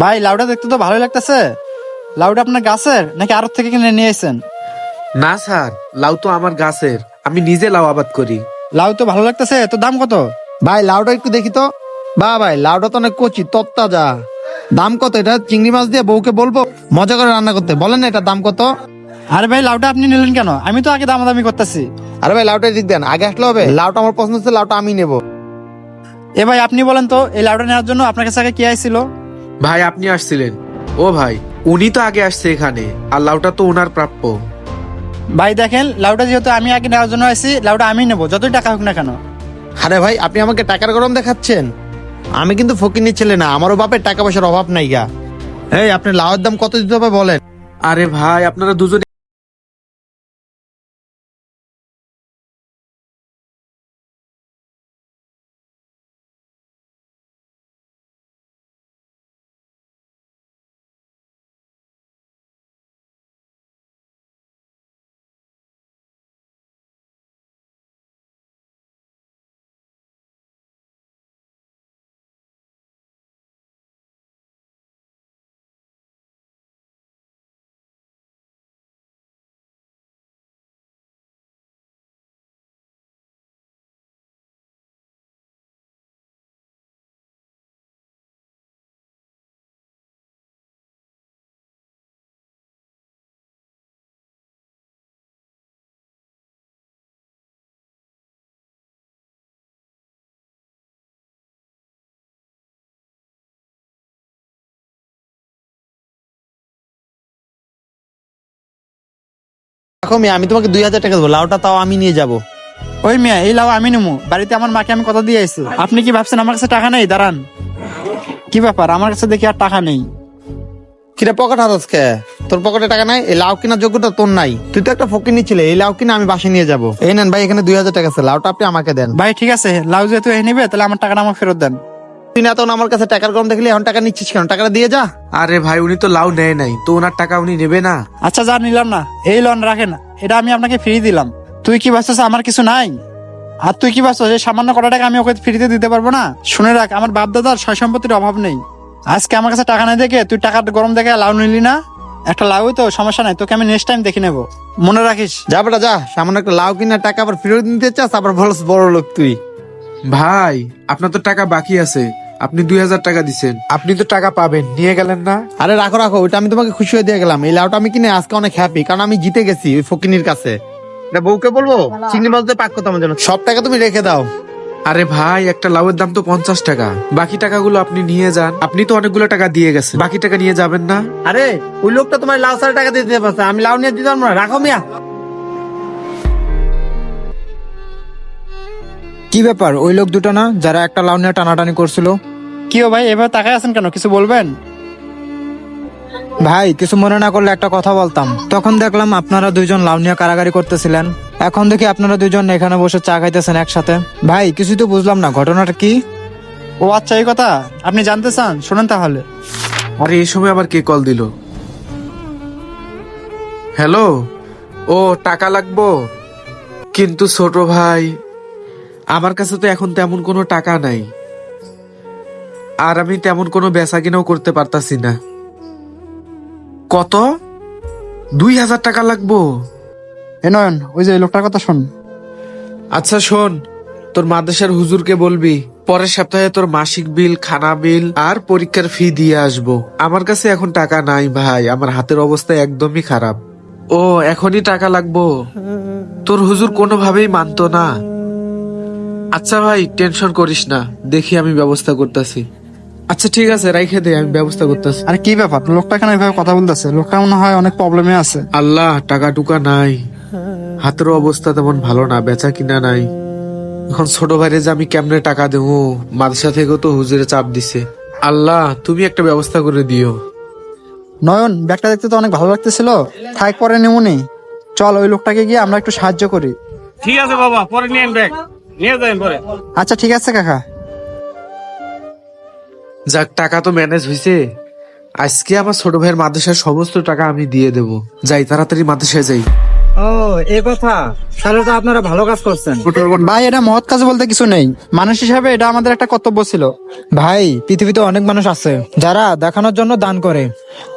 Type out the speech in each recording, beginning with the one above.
ভাই লাউটা দেখতে তো ভালোই লাগতেছে। লাউটা আপনার গাছের নাকি আরও থেকে কিনে নিয়ে এসেছেন না স্যার লাউ তো আমার গাছের। আমি নিজে লাউ আবাদ করি। লাউ তো ভালো লাগতেছে তো দাম কত? ভাই লাউটা একটু দেখি তো। বা ভাই লাউটা তো অনেক কচি তত্তা যা দাম কত? এটা চিংড়ি মাছ দিয়ে বউকে বলব মজা করে রান্না করতে। বলেন না এটা দাম কত? আরে ভাই লাউটা আপনি নিলেন কেন? আমি তো আগে দামাদামি করতেছি। আরে ভাই লাউটা দিক দেন আগে আসলে হবে। লাউটা আমার পছন্দ হচ্ছে লাউটা আমি নেব। এ ভাই আপনি বলেন তো এই লাউটা নেওয়ার জন্য আপনার কাছে আগে কে আইছিল? ভাই আপনি আসছিলেন। ও ভাই উনি তো আগে আসছে এখানে আর লাউটা তো ওনার প্রাপ্য। ভাই দেখেন লাউটা যেহেতু আমি আগে নেওয়ার জন্য আসছি লাউটা আমি নেব যতই টাকা হোক না কেন। আরে ভাই আপনি আমাকে টাকার গরম দেখাচ্ছেন? আমি কিন্তু ফকিনের ছেলে না আমারও বাপের টাকা পয়সার অভাব নাই গা। এই আপনি লাউয়ের দাম কত দিতে হবে বলেন? আরে ভাই আপনারা দুজনে রাখো মিয়া আমি তোমাকে দুই হাজার টাকা দেবো। লাউটা তাও আমি নিয়ে যাব। ওই মিয়া এই লাউ আমি নেব বাড়িতে আমার মাকে আমি কথা দিয়ে আইছি। আপনি কি ভাবছেন আমার কাছে টাকা নেই? দাঁড়ান। কি ব্যাপার? আমার কাছে দেখি আর টাকা নেই। কিরে পকেট হাতস কে? তোর পকেটে টাকা নাই? এই লাউ কেনার যোগ্যতা তোর নাই। তুই তো একটা ফকির ছিলে এই লাউ কিনে আমি বাসে নিয়ে যাব। এই নেন ভাই এখানে দুই হাজার টাকা আছে। লাউটা আপনি আমাকে দেন। ভাই ঠিক আছে। লাউ যেহেতু এই নেবে তাহলে আমার টাকাটা আমাকে ফেরত দেন। তুই না তখন আমার কাছে টাকার গরম দেখলি এখন টাকা নিচ্ছিস কেন? টাকাটা দিয়ে যা। আরে ভাই উনি তো লাউ নেয় নাই তো ওনার টাকা উনি নেবে না। আচ্ছা যা নিলাম না। এই লোন রাখেন এটা আমি আপনাকে ফ্রি দিলাম। তুই কি ভাবছিস আমার কিছু নাই? আর তুই কি ভাবছিস এই সামান্য কটা টাকা আমি ওকে ফ্রিতে দিতে পারব না? শুনে রাখ আমার বাপ দাদার সয় সম্পত্তির অভাব নেই। আজকে আমার কাছে টাকা নাই দেখে তুই টাকা গরম দেখে লাউ নিলি না? একটা লাউ তো সমস্যা নাই তোকে আমি নেক্সট টাইম দেখে নেব। মনে রাখিস। যা বেটা যা সামান্য একটা লাউ কিনা টাকা আবার ফেরত নিতে চাস আবার বলস বড় লোক তুই। ভাই আপনার তো টাকা বাকি আছে। আপনি দুই হাজার টাকা দিছেন। আপনি তো টাকা পাবেন নিয়ে গেলেন না। আরে রাখো রাখো ওইটা আমি তোমাকে খুশি হয়ে দিয়ে গেলাম। এই লাউটা আমি কিনে আজকে অনেক হ্যাপি কারণ আমি জিতে গেছি ওই ফকিনির কাছে। এটা বউকে বলব? চিংড়ি মাছ দিয়ে পাক করতে আমার জন্য। সব টাকা তুমি রেখে দাও। আরে ভাই একটা লাউয়ের দাম তো পঞ্চাশ টাকা। বাকি টাকাগুলো আপনি নিয়ে যান। আপনি তো অনেকগুলো টাকা দিয়ে গেছেন। বাকি টাকা নিয়ে যাবেন না। আরে ওই লোকটা তোমার লাউ সারা টাকা দিতে পারছে আমি লাউ নিয়ে দিতে পারব না। রাখো মিয়া। কি ব্যাপার? ওই লোক দুটো না যারা একটা লাউ নিয়ে টানাটানি করছিল? কি ও ভাই এভাবে তাকায় আছেন কেন? কিছু বলবেন? ভাই কিছু মনে না করলে একটা কথা বলতাম। তখন দেখলাম আপনারা দুইজন লাউনিয়া কারাগারি করতেছিলেন। এখন দেখি আপনারা দুইজন এখানে বসে চা খাইতেছেন একসাথে। ভাই কিছু তো বুঝলাম না ঘটনাটা কি? ও আচ্ছা এই কথা। আপনি জানতে চান শোনেন তাহলে। আরে এই সময় আবার কে কল দিল? হ্যালো ও টাকা লাগবো? কিন্তু ছোট ভাই আমার কাছে তো এখন তেমন কোনো টাকা নাই। আর আমি তেমন কোনো বেচা কিনাও করতে পারতাছি না। কত? দুই হাজার টাকা লাগবো। এ নয়ন ওই যে লোকটার কথা শোন। আচ্ছা শোন। তোর মাদ্রাসার হুজুরকে বলবি পরের সপ্তাহে তোর মাসিক বিল খানা বিল আর পরীক্ষার ফি দিয়ে আসব। আমার কাছে এখন টাকা নাই ভাই আমার হাতের অবস্থা একদমই খারাপ। ও এখনই টাকা লাগবো। তোর হুজুর কোনোভাবেই মানতো না। আচ্ছা ভাই টেনশন করিস না দেখি আমি ব্যবস্থা করতেছি। আচ্ছা ঠিক আছে রাইখে দে আমি ব্যবস্থা করতেছি। আরে কি ব্যাপার? লোকটা কেন এভাবে কথা বলতেছে? লোকটা মনে হয় অনেক প্রবলেমে আছে। আল্লাহ টাকা টুকা নাই। হাতের অবস্থা তেমন ভালো না বেচা কিনা নাই। এখন ছোট ভাইরে যে আমি কেমনে টাকা দেবো? মাদ্রাসা থেকেও তো হুজুরে চাপ দিছে। আল্লাহ তুমি একটা ব্যবস্থা করে দিও। নয়ন ব্যাগটা দেখতে তো অনেক ভালো লাগতেছিল। থাক পরে নেমুনি চল ওই লোকটাকে গিয়ে আমরা একটু সাহায্য করি। ঠিক আছে বাবা পরে নিয়ে ব্যাগ। নিয়ে যাবেন পরে। আচ্ছা ঠিক আছে কাকা। যাক টাকা তো ম্যানেজ হয়েছে আজকে আমার ছোট ভাইয়ের মাদ্রাসার সমস্ত টাকা আমি দিয়ে দেব। যাই তাড়াতাড়ি মাদ্রাসায় যাই। ও এই কথা। তাহলে তো আপনারা ভালো কাজ করছেন। ভাই এটা মহৎ কাজ বলতে কিছু নেই। মানুষ হিসাবে এটা আমাদের একটা কর্তব্য ছিল। ভাই পৃথিবীতে অনেক মানুষ আছে যারা দেখানোর জন্য দান করে।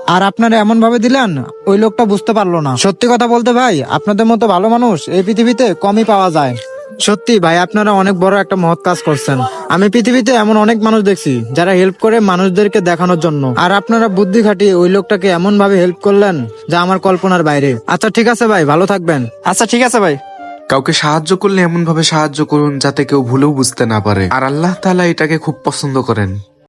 আর আপনারা এমন ভাবে দিলেন ওই লোকটা বুঝতে পারল না। সত্যি কথা বলতে ভাই আপনাদের মতো ভালো মানুষ এই পৃথিবীতে কমই পাওয়া যায়। সত্যি ভাই আপনারা অনেক বড় একটা মহৎ কাজ করছেন। আমি পৃথিবীতে এমন অনেক মানুষ দেখছি যারা হেল্প করে মানুষদেরকে দেখানোর জন্য। আর আপনারা বুদ্ধি খাটিয়ে ওই লোকটাকে এমন ভাবে হেল্প করলেন যা আমার কল্পনার বাইরে। আচ্ছা ঠিক আছে ভাই ভালো থাকবেন। আচ্ছা ঠিক আছে ভাই। কাউকে সাহায্য করলে এমন ভাবে সাহায্য করুন যাতে কেউ ভুলেও বুঝতে না পারে। আর আল্লাহ তাআলা এটাকে খুব পছন্দ করেন।